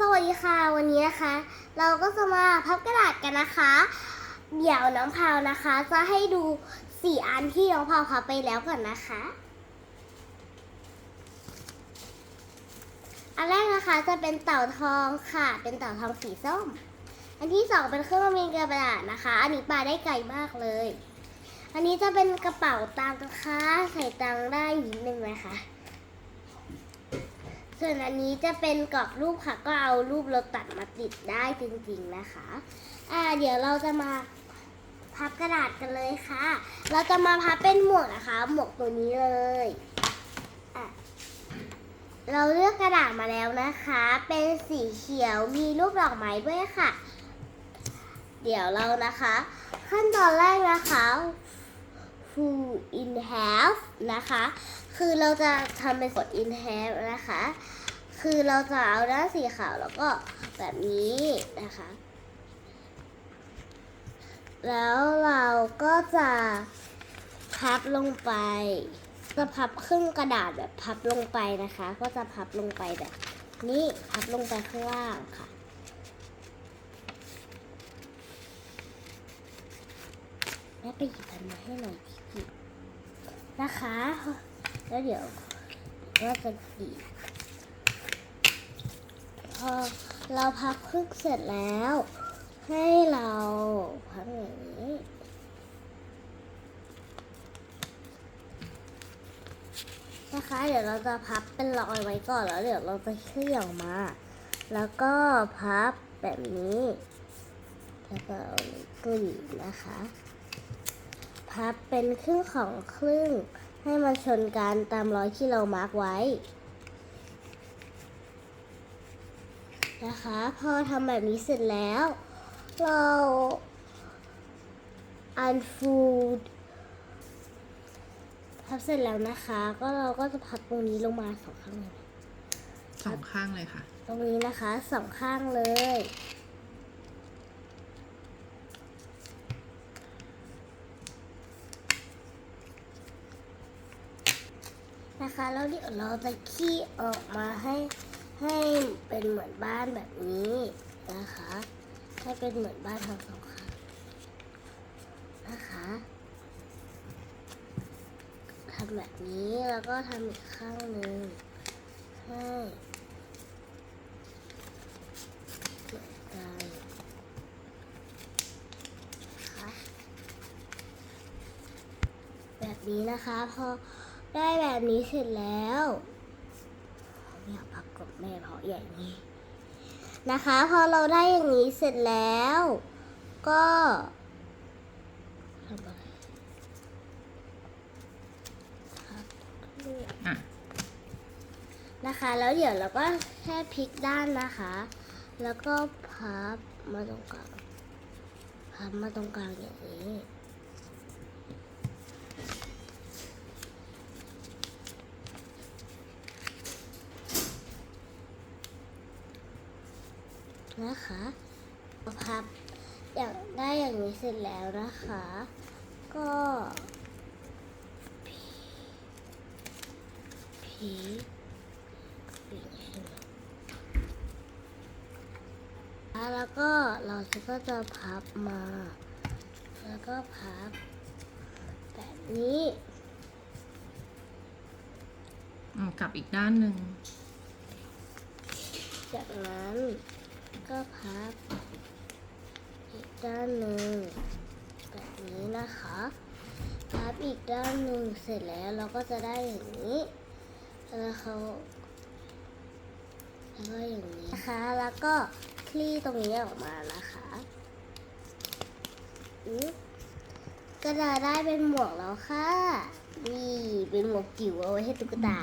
สวัสดีค่ะวันนี้นะคะ เราก็จะมาพับกระดาษกันนะคะ เดี๋ยวน้องพาวนะคะ จะให้ดูสี่อันที่น้องพาวพับไปแล้วก่อนนะคะ อันแรกนะคะจะเป็นเต่าทองค่ะ เป็นเต่าทองสีส้ม อันที่สองเป็นเครื่องบินกระดาษนะคะ อันนี้ปลาได้ไกลมากเลย อันนี้จะเป็นกระเป๋าตังค์นะคะใส่ตังค์ได้นิดนึงนะคะ ส่วนอันนี้จะเป็นกรอบรูปค่ะ ก็เอารูปเราตัดมาติดได้จริงๆนะคะ อ่า เดี๋ยวเราจะมาพับกระดาษกันเลยค่ะ เราจะมาพับเป็นหมวกนะคะ หมวกตัวนี้เลยอะเราเลือกกระดาษมาแล้วนะคะ เป็นสีเขียวมีรูปดอกไม้ด้วยค่ะ เดี๋ยวเรานะคะ ขั้นตอนแรกนะคะ full in half นะคะ คือเราจะทำเป็นกด in half นะคะ คือเราจะเอาด้านสีขาวแล้วก็แบบนี้นะคะ แล้วเราก็จะพับลงไป จะพับครึ่งกระดาษแบบพับลงไปนะคะ ก็จะพับลงไปแบบนี้พับลงไปข้างล่างค่ะ ม่ไปหยิบอันมาให้หน่อยพี่นะคะ แล้วเดี๋ยวก็จะบีบพอเราพับครึ่งเสร็จแล้ว ให้เราพับอย่างนี้นะคะเดี๋ยวเราจะพับเป็นรอยไว้ก่อนแล้วเดี๋ยวเราจะเคลื่อนออกมา แล้วก็พับแบบนี้ แล้วก็เอากลีบนะคะ พับเป็นครึ่งของครึ่ง ให้มันชนกันตามรอยที่เรามาร์กไว้ นะคะ พอทำแบบนี้เสร็จแล้ว เราอันฟูดพับเสร็จแล้วนะคะ ก็เราก็จะพับตรงนี้ลงมาสองข้างเลยสองข้างเลยค่ะ ตรงนี้นะคะสองข้างเลย นะคะแล้วเดี๋ยวเราจะขี้ออกมาให้ให้เป็นเหมือนบ้านแบบนี้นะคะ ให้เป็นเหมือนบ้านทั้งสองข้างนะคะทำแบบนี้แล้วก็ทำอีกข้างหนึ่งให้เหมือนกันนะคะแบบนี้นะคะพอ ได้แบบนี้เสร็จแล้วไม่อยากพับกับแม่เพราะอย่างนี้ นะคะ พอเราได้อย่างนี้เสร็จแล้ว ก็ทำอะไรนะคะ แล้วเดี๋ยวเราก็แค่พลิกด้านนะคะ แล้วก็พับมาตรงกลางพับมาตรงกลางอย่างนี้ นะคะพับอย่างได้อย่างนี้เสร็จแล้วนะคะ ก็พีพีพีใช่ไหมแล้วก็เราก็จะพับมา แล้วก็พับ แบบนี้อืมกลับอีกด้านหนึ่งจากนั้น ก็พับอีกด้านหนึ่งแบบนี้นะคะ พับอีกด้านหนึ่งเสร็จแล้วเราก็จะได้อย่างนี้แล้วเขาแล้วก็อย่างนี้นะคะ แล้วก็คลี่ตรงนี้ออกมานะคะก็จะได้เป็นหมวกแล้วค่ะ นี่เป็นหมวกจิ๋วเอาไว้ให้ตุ๊กตา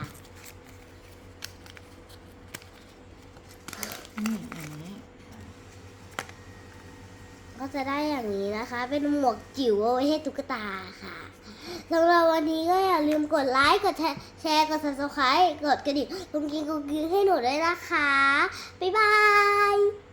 อืมอย่างนี้ ก็ จะได้อย่างนี้นะคะ เป็นหมวกจิ๋วเอาไว้ให้ตุ๊กตาค่ะสำหรับวันนี้ก็อย่าลืมกดไลค์กดแชร์กด subscribe กดกระดิ่งกุงกิงกุงกิงให้หนูด้วยนะคะ บ๊ายบาย